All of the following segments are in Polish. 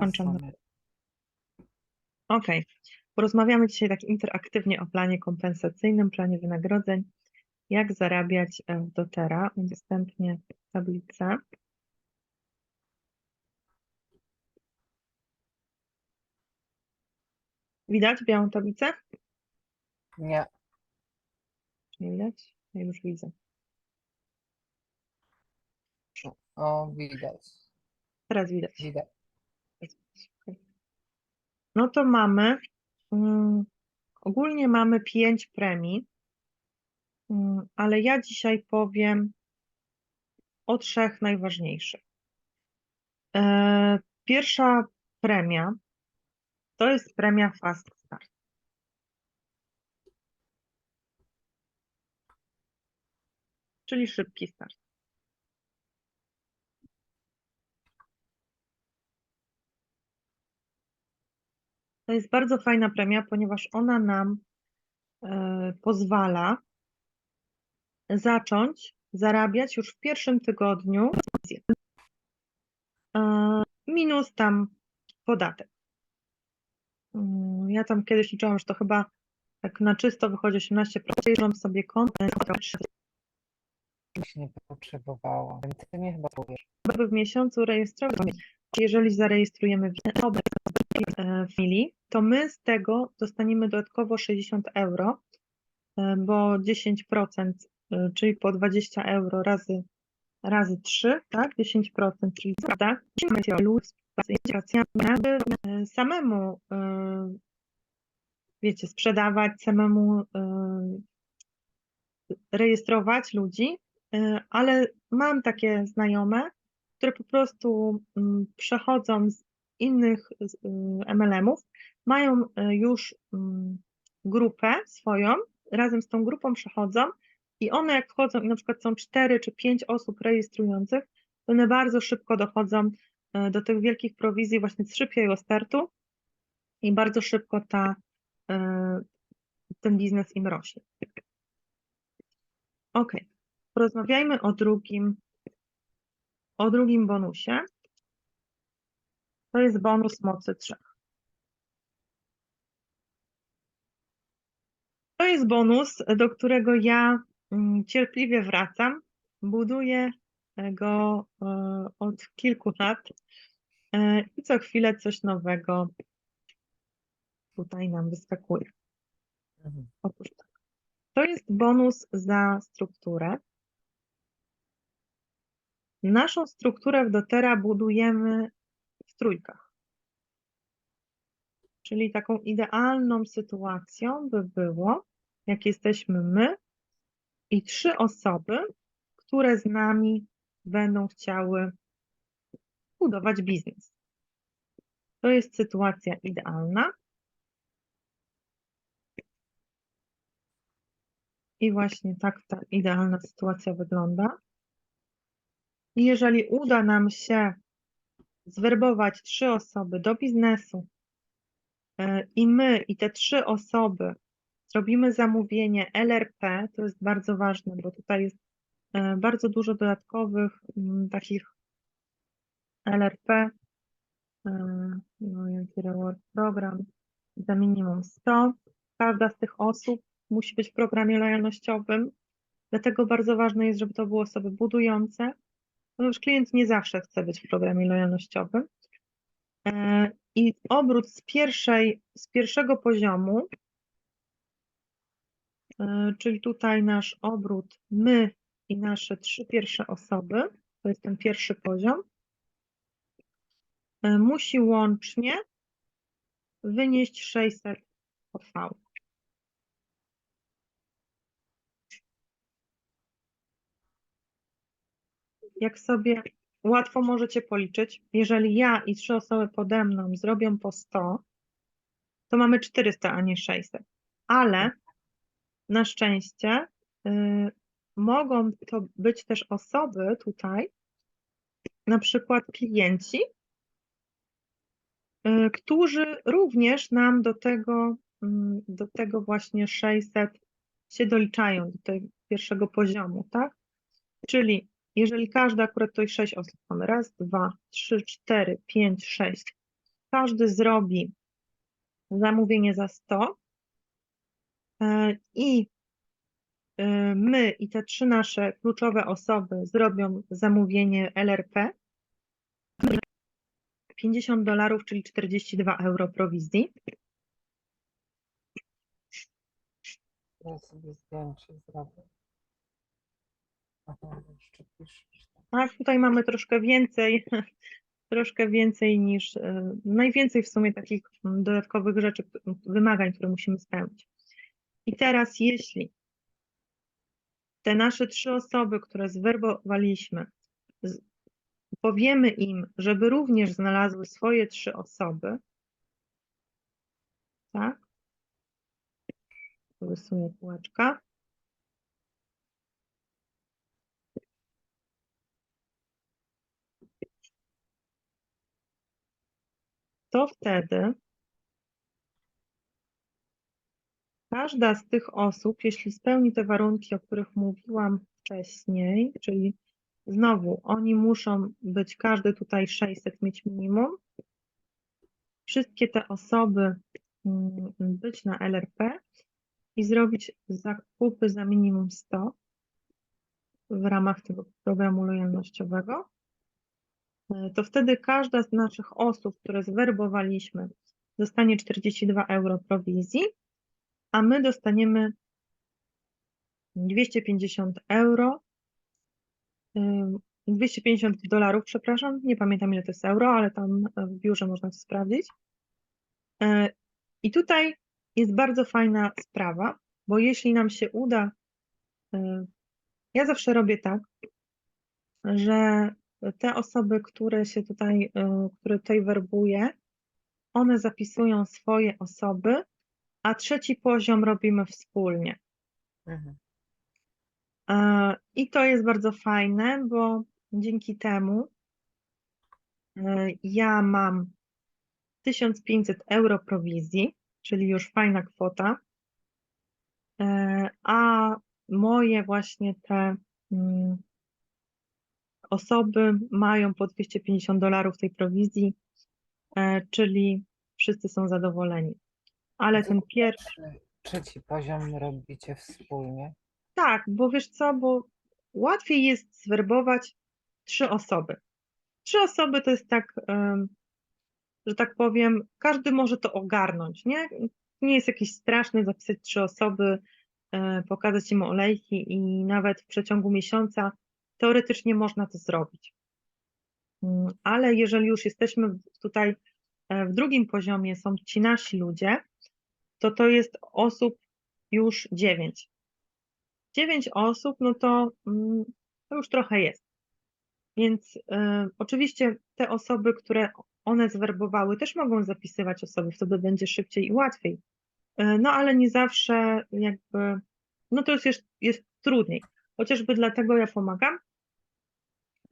Kończę. Wracamy. Okej. Porozmawiamy dzisiaj tak interaktywnie o planie kompensacyjnym, planie wynagrodzeń. Jak zarabiać e, w dotera. Udostępnię tablicę. Widać białą tablicę? Nie, nie widać? Ja już widzę. o widać, Teraz widać. widać. No to mamy, mm, ogólnie mamy pięć premii, mm, ale ja dzisiaj powiem o trzech najważniejszych. E, Pierwsza premia to jest premia Fast Start. Czyli szybki start. To jest bardzo fajna premia, ponieważ ona nam e, pozwala zacząć zarabiać już w pierwszym tygodniu e, minus tam podatek. Mm, Ja tam kiedyś liczyłam, że to chyba tak na czysto wychodzi 18%. Mam sobie konto nie potrzebowała. Ty mnie chyba powiesz. w miesiącu rejestrować. Jeżeli zarejestrujemy e, w chwili, to my z tego dostaniemy dodatkowo 60 euro, e, bo 10%, e, czyli po 20 euro razy, razy 3, tak? 10%, czyli prawda? E, Samemu, e, wiecie, sprzedawać, samemu e, rejestrować ludzi, e, ale mam takie znajome, które po prostu mm, przechodzą z innych y, MLM-ów, mają y, już mm, grupę swoją, razem z tą grupą przechodzą i one jak wchodzą i na przykład są cztery czy pięć osób rejestrujących, to one bardzo szybko dochodzą y, do tych wielkich prowizji właśnie z szybkiego startu i bardzo szybko ta, ten biznes im rośnie. Ok, porozmawiajmy o drugim o drugim bonusie. To jest bonus mocy 3. To jest bonus, do którego ja mm, cierpliwie wracam. Buduję go e, od kilku lat e, i co chwilę coś nowego tutaj nam wyskakuje. Mhm. Otóż tak. To jest bonus za strukturę. Naszą strukturę w dotera budujemy trójkach. Czyli taką idealną sytuacją by było, jak jesteśmy my i trzy osoby, które z nami będą chciały budować biznes. To jest sytuacja idealna. I właśnie tak ta idealna sytuacja wygląda. I jeżeli uda nam się zwerbować trzy osoby do biznesu e, i my i te trzy osoby zrobimy zamówienie LRP, to jest bardzo ważne, bo tutaj jest e, bardzo dużo dodatkowych mm, takich LRP, e, no reward program, za minimum 100. Każda z tych osób musi być w programie lojalnościowym, dlatego bardzo ważne jest, żeby to były osoby budujące, ponieważ klient nie zawsze chce być w programie lojalnościowym. E, I obrót z, pierwszej, z pierwszego poziomu, e, czyli tutaj nasz obrót, my i nasze trzy pierwsze osoby, to jest ten pierwszy poziom, e, musi łącznie wynieść 600 OV. Jak sobie łatwo możecie policzyć, jeżeli ja i trzy osoby pode mną zrobią po 100, to mamy 400, a nie 600. Ale na szczęście y, mogą to być też osoby tutaj, na przykład klienci, y, którzy również nam do tego, y, do tego właśnie 600 się doliczają, do tego pierwszego poziomu, tak? Czyli jeżeli każda akurat tutaj 6 osób mamy, raz, dwa, trzy, cztery, pięć, sześć, każdy zrobi zamówienie za 100 e, i e, my i te trzy nasze kluczowe osoby zrobią zamówienie LRP, 50 dolarów, czyli 42 euro prowizji. Ja sobie zdjęcie zrobię. Aha, jeszcze piszesz. tak. A tutaj mamy troszkę więcej, troszkę więcej niż, e, najwięcej w sumie takich mm, dodatkowych rzeczy, wymagań, które musimy spełnić. I teraz, jeśli te nasze trzy osoby, które zwerbowaliśmy, powiemy im, żeby również znalazły swoje trzy osoby, tak? Rysuję kółeczka. To wtedy każda z tych osób, jeśli spełni te warunki, o których mówiłam wcześniej, czyli znowu oni muszą być, każdy tutaj 600 mieć minimum, wszystkie te osoby mm, być na LRP i zrobić zakupy za minimum 100 w ramach tego programu lojalnościowego, to wtedy każda z naszych osób, które zwerbowaliśmy, dostanie 42 euro prowizji, a my dostaniemy 250 euro, ym, 250 dolarów, przepraszam, nie pamiętam ile to jest euro, ale tam w biurze można to sprawdzić. E, I tutaj jest bardzo fajna sprawa, bo jeśli nam się uda, e, ja zawsze robię tak, że te osoby, które się tutaj, e, które tutaj werbuję, one zapisują swoje osoby, a trzeci poziom robimy wspólnie. Mhm. E, I to jest bardzo fajne, bo dzięki temu e, ja mam 1500 euro prowizji, czyli już fajna kwota, a moje właśnie te mm, osoby mają po 250 dolarów tej prowizji, e, czyli wszyscy są zadowoleni. Ale ten pierwszy. Trzeci poziom robicie wspólnie. Tak, bo wiesz co, bo łatwiej jest zwerbować trzy osoby. Trzy osoby to jest tak, że tak powiem, każdy może to ogarnąć, nie? Nie jest jakieś straszne zapisać trzy osoby, e, pokazać im olejki i nawet w przeciągu miesiąca teoretycznie można to zrobić. Mm, Ale jeżeli już jesteśmy tutaj e, w drugim poziomie, są ci nasi ludzie, to to jest osób już dziewięć. Dziewięć osób, no to, mm, to już trochę jest. Więc y, oczywiście te osoby, które one zwerbowały, też mogą zapisywać osoby, wtedy będzie szybciej i łatwiej. Y, no ale nie zawsze jakby, no to już jest, jest trudniej. Chociażby dlatego ja pomagam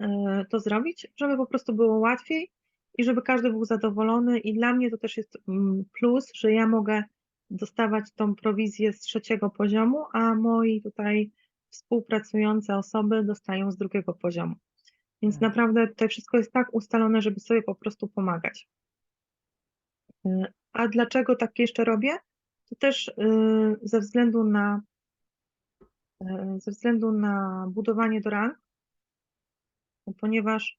y, to zrobić, żeby po prostu było łatwiej i żeby każdy był zadowolony. I dla mnie to też jest mm, plus, że ja mogę dostawać tą prowizję z trzeciego poziomu, a moi tutaj współpracujące osoby dostają z drugiego poziomu. Więc Mhm. naprawdę to wszystko jest tak ustalone, żeby sobie po prostu pomagać. Y, A dlaczego tak jeszcze robię? To też y, ze względu na ze względu na budowanie do rank, ponieważ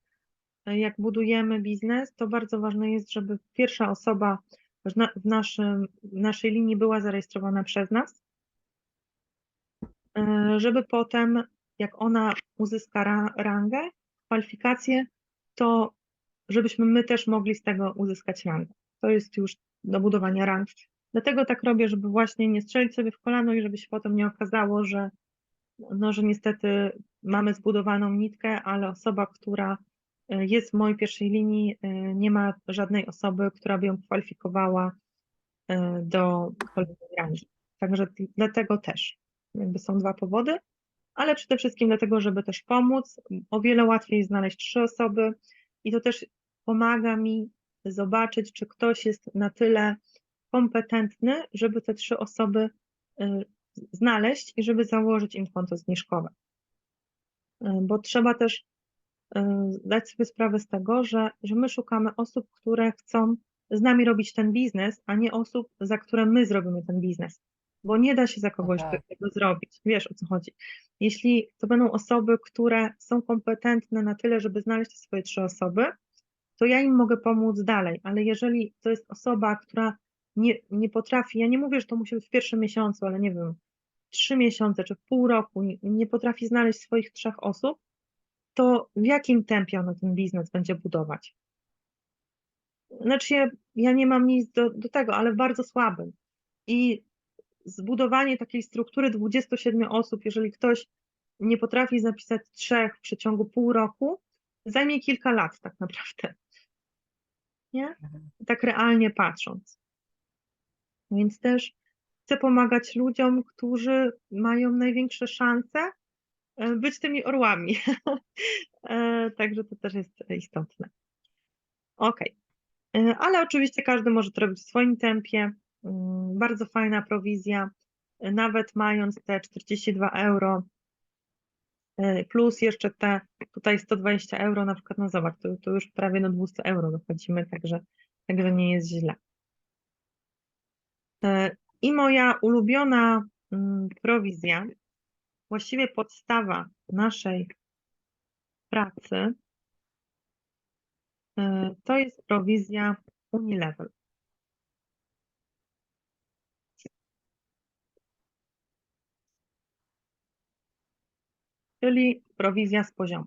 y, jak budujemy biznes, to bardzo ważne jest, żeby pierwsza osoba w, na, w, naszym, w naszej linii była zarejestrowana przez nas, y, żeby potem, jak ona uzyska ra, rangę, kwalifikację, to żebyśmy my też mogli z tego uzyskać rangę. To jest już do budowania rang. Dlatego tak robię, żeby właśnie nie strzelić sobie w kolano i żeby się potem nie okazało, że, no, że niestety mamy zbudowaną nitkę, ale osoba, która y, jest w mojej pierwszej linii, y, nie ma żadnej osoby, która by ją kwalifikowała y, do kolejnej rangi. Także dlatego też jakby są dwa powody, ale przede wszystkim dlatego, żeby też pomóc. O wiele łatwiej znaleźć trzy osoby i to też pomaga mi zobaczyć, czy ktoś jest na tyle kompetentny, żeby te trzy osoby znaleźć i żeby założyć im konto zniżkowe. Y, Bo trzeba też y, zdać sobie sprawę z tego, że, że my szukamy osób, które chcą z nami robić ten biznes, a nie osób, za które my zrobimy ten biznes. Bo nie da się za kogoś tak. tego zrobić. Wiesz o co chodzi. Jeśli to będą osoby, które są kompetentne na tyle, żeby znaleźć te swoje trzy osoby, to ja im mogę pomóc dalej. Ale jeżeli to jest osoba, która nie, nie potrafi, ja nie mówię, że to musi być w pierwszym miesiącu, ale nie wiem, trzy miesiące czy pół roku, nie, nie potrafi znaleźć swoich trzech osób, to w jakim tempie ona ten biznes będzie budować? Znaczy, ja, ja nie mam nic do, do tego, ale w bardzo słabym. I zbudowanie takiej struktury 27 osób, jeżeli ktoś nie potrafi zapisać trzech w przeciągu pół roku, zajmie kilka lat tak naprawdę. Nie? Mhm. Tak realnie patrząc. Więc też chcę pomagać ludziom, którzy mają największe szanse e, być tymi orłami. E, Także to też jest istotne. Ok. Ale oczywiście każdy może to robić w swoim tempie. Mm, Bardzo fajna prowizja. E, Nawet mając te 42 euro e, plus jeszcze te tutaj 120 euro na przykład, no zobacz, to, to już prawie do 200 euro dochodzimy, także, także nie jest źle. E, I moja ulubiona mm, prowizja, właściwie podstawa naszej pracy, e, to jest prowizja Unilevel. Czyli prowizja z poziomu.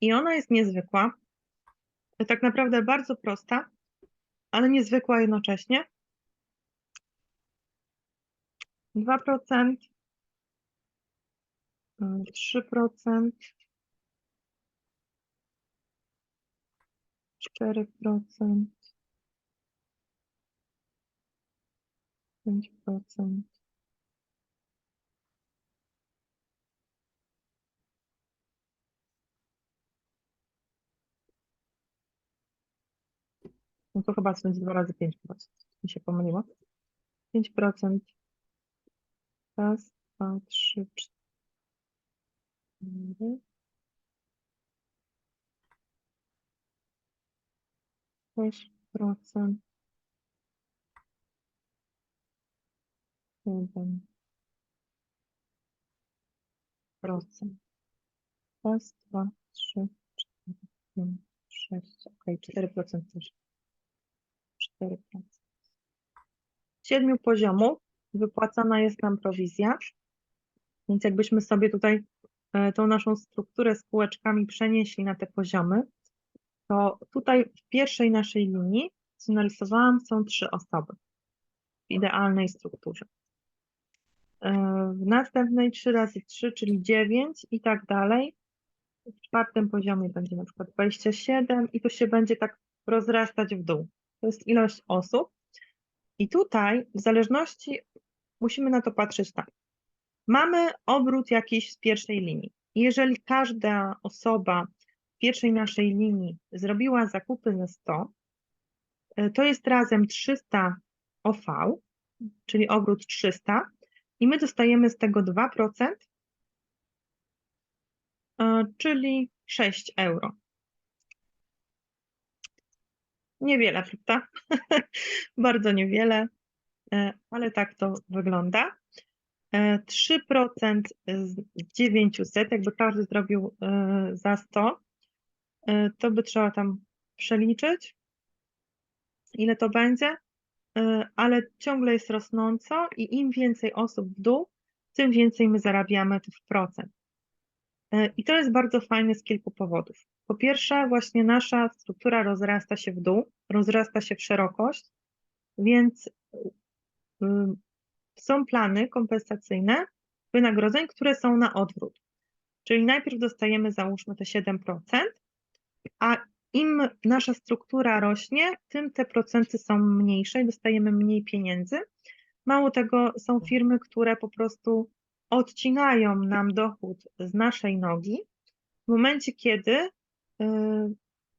I ona jest niezwykła, tak naprawdę bardzo prosta, ale niezwykła jednocześnie. 2%, y, 3%, 4%, 5%. No to chyba będzie dwa razy 5%. Mi się pomyliło. 5%. Raz, dwa, trzy, cztery. Sześć procent. Siedem procent. Raz, dwa, trzy, cztery, pięć, sześć. Cztery procent też. Cztery procent. Siedmiu poziomów wypłacana jest nam prowizja. Więc jakbyśmy sobie tutaj e, tą naszą strukturę z kółeczkami przenieśli na te poziomy, to tutaj w pierwszej naszej linii, co narysowałam, są trzy osoby w idealnej strukturze. E, W następnej 3 razy 3, czyli 9 i tak dalej. W czwartym poziomie będzie na przykład 27 i to się będzie tak rozrastać w dół. To jest ilość osób. I tutaj w zależności musimy na to patrzeć tak. Mamy obrót jakiś z pierwszej linii. Jeżeli każda osoba w pierwszej naszej linii zrobiła zakupy za 100, y, to jest razem 300 OV, czyli obrót 300 i my dostajemy z tego 2%, y, czyli 6 euro. Niewiele, prawda? Bardzo niewiele, ale tak to wygląda. E, 3% z 900, jakby każdy zrobił e, za 100, e, to by trzeba tam przeliczyć, ile to będzie, e, ale ciągle jest rosnąco i im więcej osób w dół, tym więcej my zarabiamy tych procent. E, I to jest bardzo fajne z kilku powodów. Po pierwsze, właśnie nasza struktura rozrasta się w dół, rozrasta się w szerokość, więc są plany kompensacyjne wynagrodzeń, które są na odwrót. Czyli najpierw dostajemy załóżmy te 7%, a im nasza struktura rośnie, tym te procenty są mniejsze i dostajemy mniej pieniędzy. Mało tego, są firmy, które po prostu odcinają nam dochód z naszej nogi w momencie, kiedy y,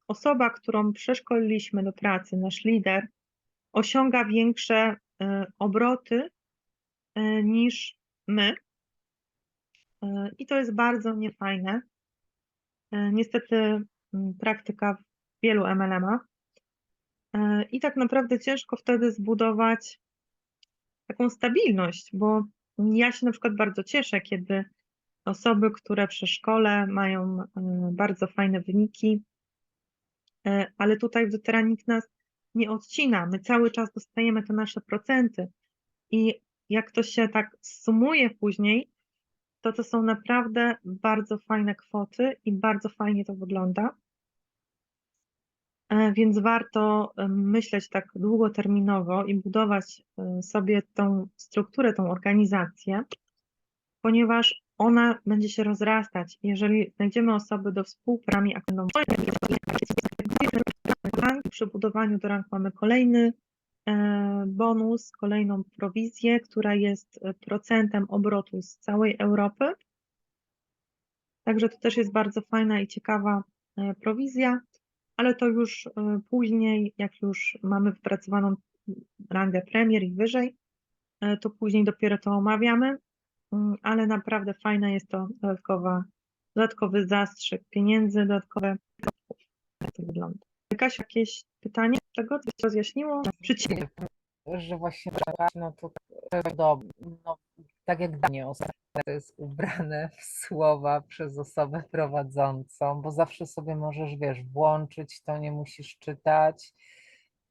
osoba, którą przeszkoliliśmy do pracy, nasz lider, osiąga większe obroty y, niż my. Y, I to jest bardzo niefajne. Niestety mm, praktyka w wielu MLM-ach. E, I tak naprawdę ciężko wtedy zbudować taką stabilność, bo ja się na przykład bardzo cieszę, kiedy osoby, które przy szkole mają e, bardzo fajne wyniki, e, ale tutaj w Dotera nikt nas nie odcina. My cały czas dostajemy te nasze procenty i jak to się tak sumuje później, to to są naprawdę bardzo fajne kwoty i bardzo fajnie to wygląda. E, Więc warto e, myśleć tak długoterminowo i budować e, sobie tą strukturę, tą organizację, ponieważ ona będzie się rozrastać. Jeżeli znajdziemy osoby do współpracy, a będą rank, przy budowaniu do rank mamy kolejny e, bonus, kolejną prowizję, która jest procentem obrotu z całej Europy. Także to też jest bardzo fajna i ciekawa e, prowizja, ale to już e, później, jak już mamy wypracowaną rangę premier i wyżej, to później dopiero to omawiamy, Mm, ale naprawdę fajna jest to dodatkowa, dodatkowy zastrzyk pieniędzy, dodatkowe jak to wygląda. Jakaś jakieś pytanie z tego, co się rozjaśniło? Przeciwnie. że właśnie no to do, no, tak jak danie jest ubrane w słowa przez osobę prowadzącą, bo zawsze sobie możesz, wiesz, włączyć to, nie musisz czytać.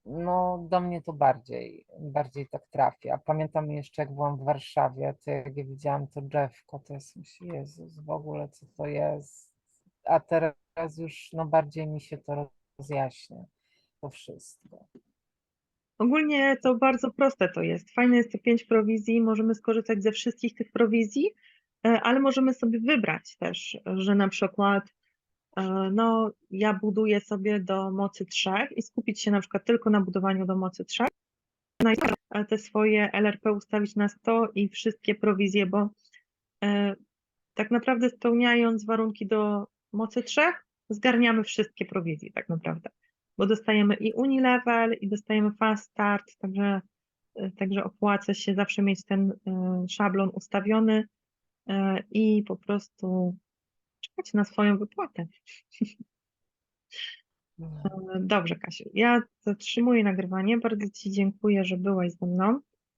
No, do mnie to bardziej, bardziej tak trafia. Pamiętam jeszcze, jak byłam w Warszawie, to jak ja widziałam to drzewko, to jest, Jezus, w ogóle co to jest. A teraz już, no, bardziej mi się to rozjaśnia, to wszystko. Ogólnie to bardzo proste to jest. Fajne jest te pięć prowizji, możemy skorzystać ze wszystkich tych prowizji, e, ale możemy sobie wybrać też, że na przykład e, no, ja buduję sobie do mocy trzech i skupić się na przykład tylko na budowaniu do mocy trzech, a te swoje LRP ustawić na 100 i wszystkie prowizje, bo e, tak naprawdę spełniając warunki do mocy trzech, zgarniamy wszystkie prowizje tak naprawdę, bo dostajemy i Unilevel i dostajemy Fast Start, także, e, także opłaca się zawsze mieć ten e, szablon ustawiony e, i po prostu czekać na swoją wypłatę. No. Dobrze, Kasiu, ja zatrzymuję nagrywanie. Bardzo Ci dziękuję, że byłaś ze mną.